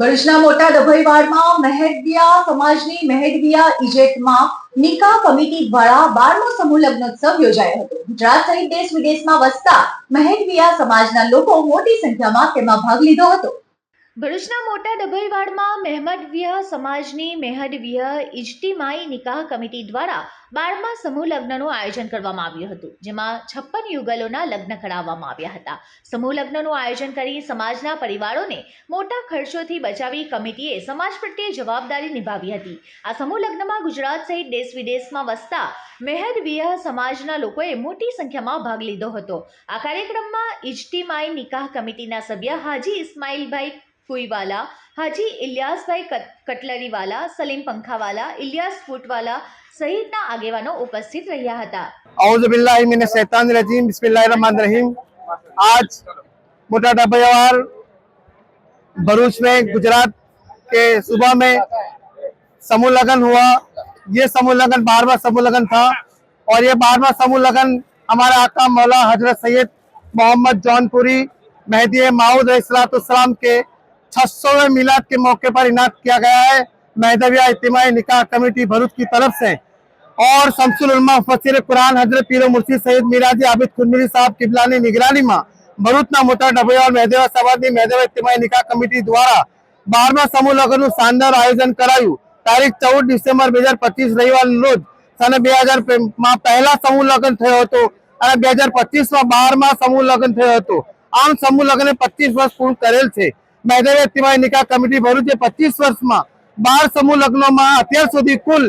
ભરૂચના મોટા ડભોઈવાડમાં મહેદિયા સમાજની મહેદિયા ઇજેટમાં નિકા કમિટી દ્વારા બારમો સમૂહ લગ્નોત્સવ યોજાયો હતો ગુજરાત સહિત દેશ વિદેશમાં વસતા મહેદિયા સમાજના લોકો મોટી સંખ્યામાં તેમાં ભાગ લીધો હતો ભરૂચના મોટા ડભોઈવાડમાં મહેમદવ્યહ સમાજની મહેદવ્યહ ઇજ્તિમાઈ નિકાહ કમિટી દ્વારા બારમા સમૂહ લગ્નનું આયોજન કરવામાં આવ્યું હતું જેમાં છપ્પન યુગલોના લગ્ન કરાવવામાં આવ્યા હતા સમૂહ લગ્નનું આયોજન કરી સમાજના પરિવારોને મોટા ખર્ચોથી બચાવી કમિટીએ સમાજ પ્રત્યે જવાબદારી નિભાવી હતી આ સમૂહ લગ્નમાં ગુજરાત સહિત દેશ વિદેશમાં વસતા મહેદવ્યહ સમાજના લોકોએ મોટી સંખ્યામાં ભાગ લીધો હતો આ કાર્યક્રમમાં ઇજ્તિમાઈ નિકાહ કમિટીના સભ્ય હાજી ઇસ્માઇલભાઈ फूई वाला हाजी इलियास भाई कटलरी वाला सलीम पंखा वाला इलियास फुट वाला सहित ना आगे वालों उपस्थित રહ્યા હતા ઓઝુ બિલલા ઇને શેતાન અલજીમ બિસ્મિલ્લાહ અરહમાન રહીમ આજ મોટાટા ભયાવલ બરોસ મે ગુજરાત કે સુબા મે સમુલગન હુઆ યે સમુલગન 12વા સમુલગન થા ઓર યે 12વા સમુલગન હમારા આકા મોલા હઝરત સૈયદ મોહમ્મદ જાનપુરી મહદીએ માઉદ અયસલાતુસલામ કે छह मिलाद के मौके पर इनाद किया गया है मैदविया इतमाही निकाह कमेटी भरूच की तरफ से और शमसुलमा मुफसर कुरान हजरत पीर मुर्शी सैद मिराजी आबिद खुनमरी साहब किबलानी निगरानी माँ भरूचना मोटा डबे और मेहदेवा सवादी मेहदेवा इतमाही निकाह कमेटी द्वारा बारवा समूह लगन શાનદાર આયોજન કરાયું તારીખ ચૌદ ડિસેમ્બર બે હજાર પચીસ રવિવારના રોજ સને બે હજાર માં પહેલા સમૂહ લગ્ન થયો હતો અને બે હજાર પચીસમાં બારમા સમૂહ લગ્ન થયો હતો આમ મહેદવેદ તિવાય નિકા કમિટી છે પચીસ વર્ષમાં બાર સમૂહ લગ્નોમાં અત્યાર સુધી કુલ